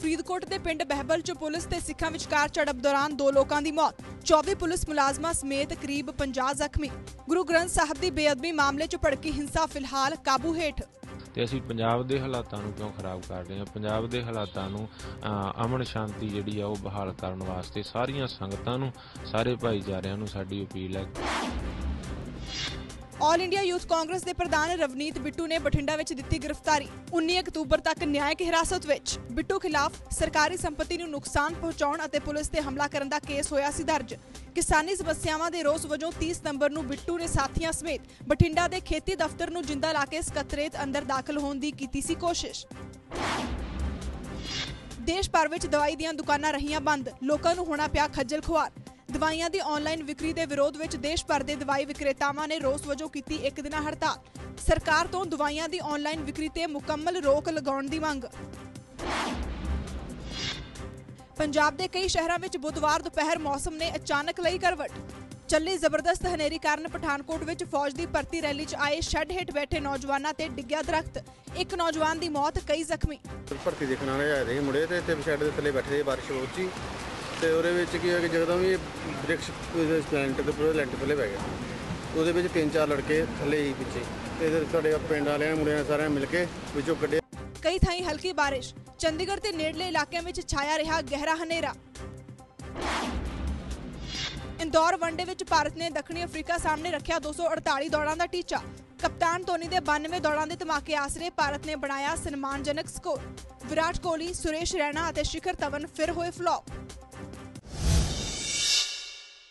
ਫਰੀਦਕੋਟ ਦੇ ਪਿੰਡ ਬਹਿਬਲ ਚ ਪੁਲਿਸ ਤੇ ਸਿੱਖਾਂ ਵਿਚਕਾਰ ਝੜਪ ਦੌਰਾਨ ਦੋ ਲੋਕਾਂ ਦੀ ਮੌਤ। 24 ਪੁਲਿਸ ਮੁਲਾਜ਼ਮਾਂ ਸਮੇਤ ਕਰੀਬ 50 ਜ਼ਖਮੀ। ਗੁਰੂ ਗ੍ਰੰਥ ਸਾਹਿਬ ਦੀ ਬੇਅਦਬੀ ਮਾਮਲੇ ਚ ਭੜਕੀ ਹਿੰਸਾ ਫਿਲਹਾਲ ਕਾਬੂ ਹੇਠ। ਤੇ ਅਸੀਂ ਪੰਜਾਬ ਦੇ ਹਾਲਾਤਾਂ ਨੂੰ ਕਿਉਂ ਖਰਾਬ ਕਰ ਰਹੇ ਹਾਂ? ਪੰਜਾਬ ਦੇ ਹਾਲਾਤਾਂ ਨੂੰ ਅਮਨ ਸ਼ਾਂਤੀ ਜਿਹੜੀ ਆ ਉਹ ਬਹਾਲ ਕਰਨ ਵਾਸਤੇ ਸਾਰੀਆਂ ਸੰਗਤਾਂ ਨੂੰ, ਸਾਰੇ ਭਾਈਚਾਰਿਆਂ ਨੂੰ ਸਾਡੀ ਅਪੀਲ ਹੈ। ਆਲ ਇੰਡੀਆ ਯੂਥ ਕਾਂਗਰਸ ਦੇ ਪ੍ਰਧਾਨ ਰਵਨੀਤ ਬਿੱਟੂ ਨੇ ਬਠਿੰਡਾ ਵਿੱਚ ਦਿੱਤੀ ਗ੍ਰਿਫਤਾਰੀ। 19 ਅਕਤੂਬਰ ਤੱਕ ਨਿਆਇਕ ਹਿਰਾਸਤ ਵਿੱਚ ਬਿੱਟੂ ਖਿਲਾਫ ਸਰਕਾਰੀ ਸੰਪਤੀ ਨੂੰ ਨੁਕਸਾਨ ਪਹੁੰਚਾਉਣ ਅਤੇ ਪੁਲਿਸ ਤੇ ਹਮਲਾ ਕਰਨ ਦਾ ਕੇਸ ਹੋਇਆ ਸੀ ਦਰਜ। ਕਿਸਾਨੀ ਸਮੱਸਿਆਵਾਂ ਦੇ ਰੋਸ ਵਜੋਂ 30 ਸਤੰਬਰ ਨੂੰ ਬਿੱਟੂ ਨੇ ਸਾਥੀਆਂ ਸਮੇਤ ਬਠਿੰਡਾ ਦੇ ਖੇਤੀ ਦਫ਼ਤਰ ਨੂੰ ਜਿੰਦਾ ਲਾ ਕੇ ਸਕੱਤਰੇਤ ਅੰਦਰ ਦਾਖਲ ਹੋਣ ਦੀ ਕੀਤੀ ਸੀ ਕੋਸ਼ਿਸ਼। ਦੇਸ਼ ਭਰ ਵਿੱਚ ਦਵਾਈ ਦੀਆਂ ਦੁਕਾਨਾਂ ਰਹੀਆਂ ਬੰਦ। ਲੋਕਾਂ ਨੂੰ ਹੋਣਾ ਪਿਆ ਖੱਜਲ ਖੁਆਰ। ਦਵਾਈਆਂ ਦੀ ਆਨਲਾਈਨ ਵਿਕਰੀ ਦੇ ਵਿਰੋਧ ਵਿੱਚ ਦੇਸ਼ ਭਰ ਦੇ ਦਵਾਈ ਵਿਕਰੇਤਾਵਾਂ ਨੇ ਰੋਸ ਵਜੋਂ ਕੀਤੀ ਇੱਕ ਦਿਨਾ ਹੜਤਾਲ। ਸਰਕਾਰ ਤੋਂ ਦਵਾਈਆਂ ਦੀ ਆਨਲਾਈਨ ਵਿਕਰੀ ਤੇ ਮੁਕੰਮਲ ਰੋਕ ਲਗਾਉਣ ਦੀ ਮੰਗ। ਪੰਜਾਬ ਦੇ ਕਈ ਸ਼ਹਿਰਾਂ ਵਿੱਚ ਬੁੱਧਵਾਰ ਦੁਪਹਿਰ ਮੌਸਮ ਨੇ ਅਚਾਨਕ ਲਈ ਕਰਵਟ। ਚੱਲੀ ਜ਼ਬਰਦਸਤ ਹਨੇਰੀ ਕਾਰਨ ਪਠਾਨਕੋਟ ਵਿੱਚ ਫੌਜ ਦੀ ਭਰਤੀ ਰੈਲੀ 'ਚ ਆਏ ਸ਼ੈੱਡ ਹੇਠ ਬੈਠੇ ਨੌਜਵਾਨਾਂ ਤੇ ਡਿੱਗਿਆ ਦਰਖਤ। ਇੱਕ ਨੌਜਵਾਨ ਦੀ ਮੌਤ, ਕਈ ਜ਼ਖਮੀ। ਭਰਤੀ ਦੇਖਣ ਵਾਲੇ ਆਏ ਰਹੇ ਮੁੰਡੇ ਤੇ ਇੱਥੇ ਸ਼ੈੱਡ ਦੇ ਥੱਲੇ ਬੈਠੇ ਬਾਰਿਸ਼ ਬਹੁਤ ਸੀ। ਤੇ ਉਹਦੇ ਵਿੱਚ ਕੀ ਹੋਇਆ ਕਿ ਜਦੋਂ ਵੀ ਬ੍ਰਿਕਸ ਲੈਂਟਰ ਦੇ ਪੂਰੇ ਲੈਂਟਰ ਥੱਲੇ ਪੈ ਗਿਆ, ਉਹਦੇ ਵਿੱਚ ਤਿੰਨ ਚਾਰ ਲੜਕੇ ਥੱਲੇ ਹੀ ਪਿੱਛੇ। ਤੇ ਸਾਡੇ ਪਿੰਡ ਵਾਲਿਆਂ, ਮੁੰਡਿਆਂ ਨੇ ਸਾਰਿਆਂ ਮਿਲ ਕੇ ਵਿੱਚੋਂ ਕੱਢਿਆ। ਕਈ ਥਾਈਂ ਹਲਕੀ ਬਾਰਿਸ਼, ਚੰਡੀਗੜ੍ਹ ਤੇ ਨੇੜਲੇ ਇਲਾਕਿਆਂ ਵਿੱਚ ਛਾਇਆ ਰਿਹਾ ਗਹਿਰਾ ਹਨੇਰਾ। ਇੰਦੌਰ ਵਨਡੇ ਵਿੱਚ ਭਾਰਤ ਨੇ ਦੱਖਣੀ ਅਫਰੀਕਾ ਸਾਹਮਣੇ ਰੱਖਿਆ 248 ਦੌੜਾਂ ਦਾ ਟੀਚਾ। ਕਪਤਾਨ ਧੋਨੀ ਦੇ 92 ਦੌੜਾਂ ਦੇ ਧਮਾਕੇ ਆਸਰੇ ਭਾਰਤ ਨੇ ਬਣਾਇਆ ਸਨਮਾਨਜਨਕ ਸਕੋਰ। ਵਿਰਾਟ ਕੋਹਲੀ, ਸੁਰੇਸ਼ ਰੈਣਾ ਅਤੇ ਸ਼ਿਖਰ ਧਵਨ ਫਿਰ ਹੋਏ ਫਲॉप